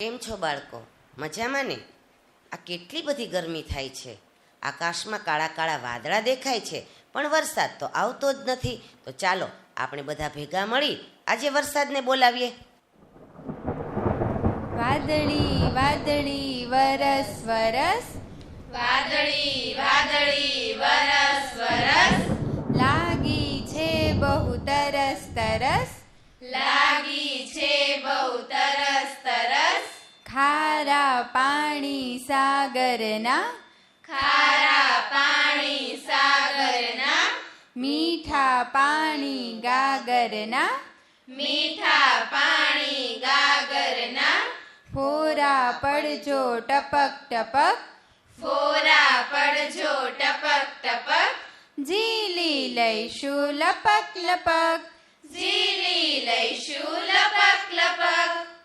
કેમ છો બાળકો? મજામાં ને? આ કેટલી બધી ગરમી થાય છે. આકાશમાં કાળા કાળા વાદળા દેખાય છે પણ વરસાદ તો આવતો જ નથી. તો ચાલો આપણે બધા ભેગા મળી આજે વરસાદને બોલાવીએ. વાદળી વાદળી વરસ વરસ. વાદળી વાદળી વરસ વરસ. લાગી છે બહુ તરસ તરસ. લાગી છે બહુ તરસ તરસ. ખારા પાણી સાગરના ખારા પાણી સાગરના મીઠા પાણી ગાગરના મીઠા પાણી ગાગરના ફોરા પડજો ટપક ટપક ફોરા પડજો ટપક ટપક ઝીલી લઈશું લપક લપક ઝીલી લઈશું લપક લપક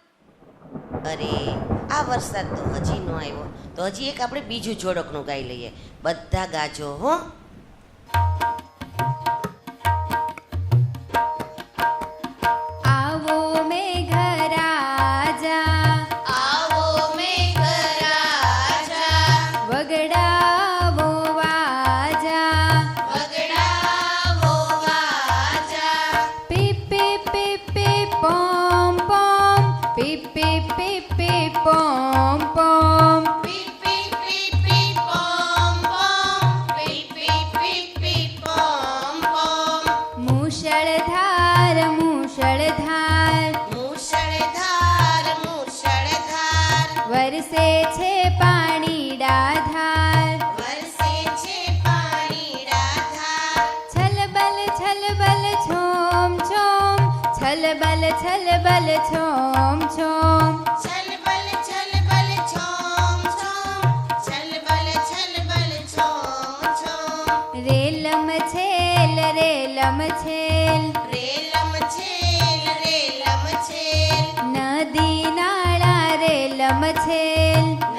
અરે, આ વરસાદ તો હજી ન આવ્યો. તો હજી એક આપણે બીજું જોડકનું ગાઈ લઈએ. બધા ગાજો, હો. छल बल छल बल छोम छोम। छल बल छल रेलम छेल रेलम छेल। रेलम नदी नाला रेलम छेल।